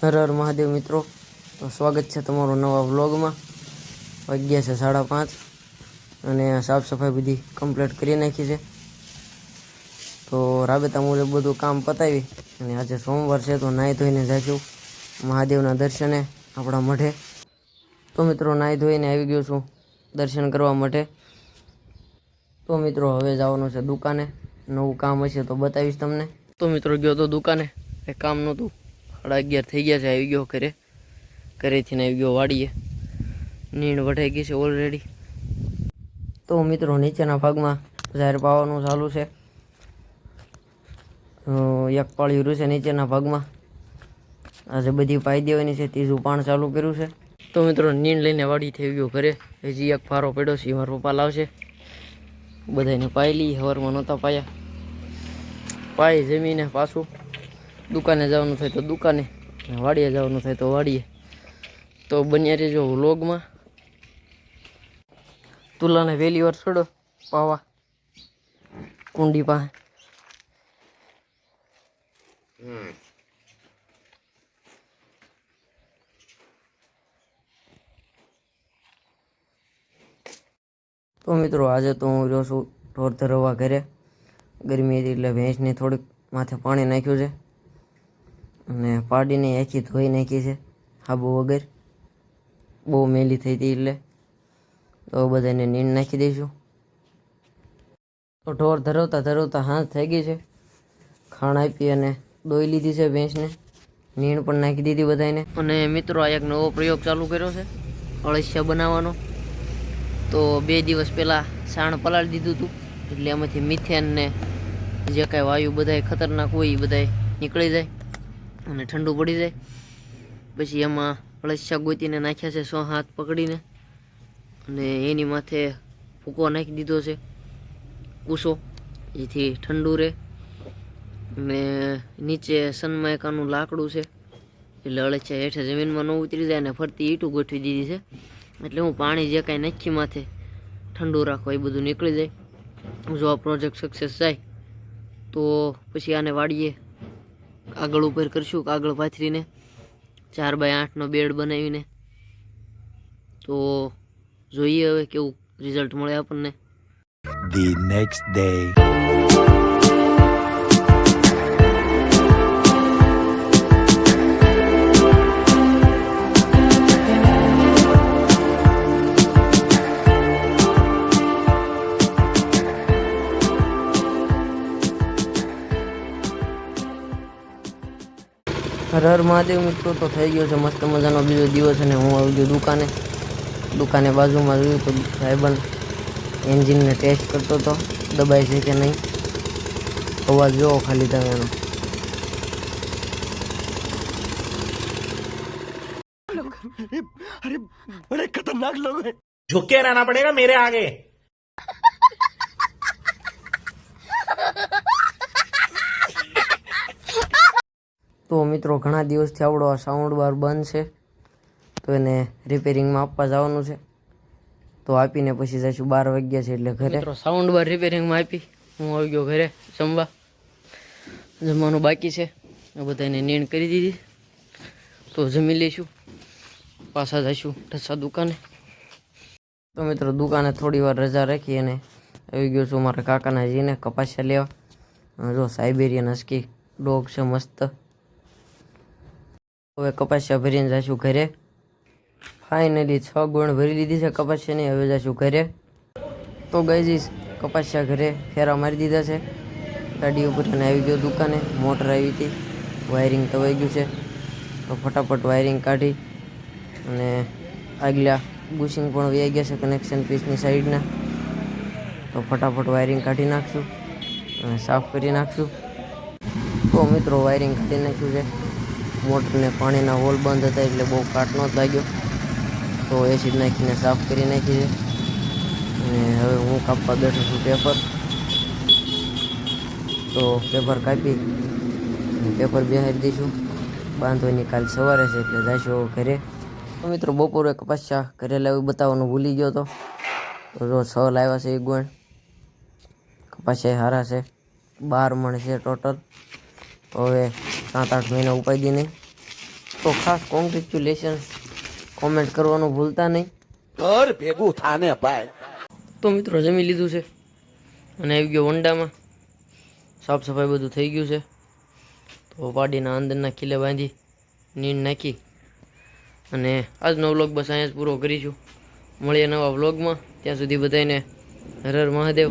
હર હર મહાદેવ મિત્રો, તો સ્વાગત છે તમારું નવા વ્લોગમાં. વાગ્યા છે સાડા પાંચ અને સાફ સફાઈ બધી કમ્પ્લીટ કરી નાખી છે. તો રાબેતા મુજબ બધું કામ પતાવી અને આજે સોમવાર છે તો નાહી ધોઈને જઈશું મહાદેવના દર્શને આપણા મઠે તો મિત્રો, નાહી ધોઈને આવી ગયો છું દર્શન કરવા માટે તો મિત્રો, હવે જવાનું છે દુકાને. નવું કામ હશે તો બતાવીશ તમને. તો મિત્રો, ગયો તો દુકાને. એ કામ નહોતું. સાડા અગિયાર થઈ ગયા છે, આવી ગયો ઘરે. ઘરેથી આવી ગયો વાડીએ. નીણ વઢાઈ ગઈ છે ઓલરેડી તો મિત્રો, નીચેના ભાગમાં જાહેર પાવાનું ચાલુ છે. એક પાળિયું રહ્યું છે નીચેના ભાગમાં. આજે બધી પાઈ દેવાની છે, ત્રીજું પાણ ચાલુ કર્યું છે. તો મિત્રો, નીણ લઈને વાડી થઈ ગયો ઘરે. હજી એક ફારો પડ્યો છે, મારા પપ્પા લાવશે. બધાને પાયેલી હવારમાં નહોતા પાયા. પાય જમીને પાછું દુકાને જવાનું થાય તો દુકાને વાડીએ જવાનું થાય તો વાડીએ. તો બન્યા રહેજો વ્લોગમાં. તુલાને વહેલી વાર છોડો પાવા, કુંડી પાસે. તો મિત્રો, આજે તો હું રહ્યો છું ઢોર ધરવા ઘરે. ગરમી હતી એટલે ભેંસને થોડીક માથે પાણી નાખ્યું છે. અને પાડીને આખી ધોઈ નાખી છે, હાબુ વગર. બહુ મેલી થઈ હતી એટલે. તો બધાને નીણ નાખી દઈશું. તો ઢોર ધરાવતા ધરાવતા હાથ થઈ ગઈ છે. ખાણ આપી અને દોઈ લીધી છે ભેંસને. નીણ પણ નાખી દીધી બધાને અને મિત્રો, આ એક નવો પ્રયોગ ચાલુ કર્યો છે, અળસિયા બનાવવાનો. તો બે દિવસ પહેલાં સાણ પલાળી દીધું હતું, એટલે એમાંથી મિથેન ને જે કાંઈ વાયુ બધાય ખતરનાક હોય એ બધાય નીકળી જાય. અને ઠંડુ પડી જાય. પછી એમાં અળસિયા ગોતીને નાખ્યા છે સો હાથ પકડીને. અને એની માથે ભૂકો નાખી દીધો છે. કૂસો, જેથી ઠંડુ રહે. ને નીચે સનમાયકાનું લાકડું છે. એટલે અળસિયા હેઠે જમીનમાં ન ઉતરી જાય અને ફરતી ઈંટું ગોઠવી દીધી છે. એટલે હું પાણી જે કાંઈ નાખી માથે ઠંડુ રાખો એ બધું નીકળી જાય. જો આ પ્રોજેક્ટ સક્સેસ જાય, તો પછી આને વાળીએ. કાગળ ઉપર કરશું, કાગળ પાથરીને ચાર બાય આઠનો બેડ બનાવીને. તો જોઈએ હવે કેવું રિઝલ્ટ મળે આપણને. The next day. Har Har Mahadev મિત્રો તો થઈ ગયો છે મસ્ત મજાનો બીજો દિવસ અને હું આવી ગયો દુકાને દુકાને બાજુમાં જોયું તો ભાઈબંધ એન્જિનને ટેસ્ટ કરતો હતો દબાય છે કે નહીં અવાજ જોવો ખાલી તમે એનો झुक के रहना पड़ेगा मेरे आगे તો મિત્રો ઘણા દિવસથી આવડો આ સાઉન્ડ બાર બંધ છે. તો એને રિપેરિંગમાં આપવા જવાનું છે. તો આપીને પછી જઈશું બાર વાગ્યા છે એટલે ઘરે. મિત્રો સાઉન્ડ બાર રિપેરિંગમાં આપી. હું આવી ગયો ઘરે જમવા. જમવાનું બાકી છે. આ બધાને નીણ કરી દીધી. તો જમી લઈશું. પાછા જઈશું ઠસા દુકાને. તો મિત્રો દુકાને થોડી વાર રજા રાખી અને આવી ગયો છું મારા કાકાના જીને કપાસિયા લેવા. જો સાઇબેરિયન હસ્કી ડોગ છે મસ્ત. હવે કપાસિયા ભરીને જઈશું ઘરે. ફાઇનલી છ ગુણ ભરી લીધી છે કપાસિયાની હવે જઈશું ઘરે. તો ગઈ જઈશ કપાસિયા ઘરે, ફેરા મારી દીધા છે. ગાડી ઉપર અને આવી ગયો દુકાને, મોટર આવી હતી વાયરિંગ તવાઈ ગયું છે. તો ફટાફટ વાયરિંગ કાઢી અને આગલા બુશિંગ પણ વ્યાઈ ગયા છે કનેક્શન પીસની સાઈડના તો ફટાફટ વાયરિંગ કાઢી નાખશું અને સાફ કરી નાખશું. તો મિત્રો વાયરિંગ કાઢી નાખ્યું છે. મોટરને પાણીના હોલ બંધ હતા એટલે બહુ કાટ નહોતો લાગ્યો. તો એસિડ નાખીને સાફ કરી નાખી છે. અને હવે હું કાપવા બેઠો છું પેપર. તો પેપર કાપી પેપર બેહારી દઈશું. બાંધવાની કાલ સવારે છે એટલે જઈશું ઘરે. મિત્રો, બપોરે પાછા ઘરે લાવી બતાવવાનું ભૂલી ગયો તો. તો જો છ લાવ્યા છે એક ગુણ કપાસિયા સારા છે. બાર મણ છે ટોટલ. હવે સાત આઠ મહિના ઉપાડી નહીં તો ખાસ કોંગ્રેચ્યુલેશન કોમેન્ટ કરવાનું ભૂલતા નહીં. ઘર ભેગું થાને ભાઈ. તો મિત્રો જમી લીધું છે. અને આવી ગયો વંડામાં. સાફ સફાઈ બધું થઈ ગયું છે. તો પાડીના અંદરના ખીલે બાંધી નીંદ નાખી. અને આજનો વ્લોગ બસ અહીંયા જ પૂરો કરીશું. મળીએ નવા વ્લોગમાં. ત્યાં સુધી બધાને હર હર મહાદેવ.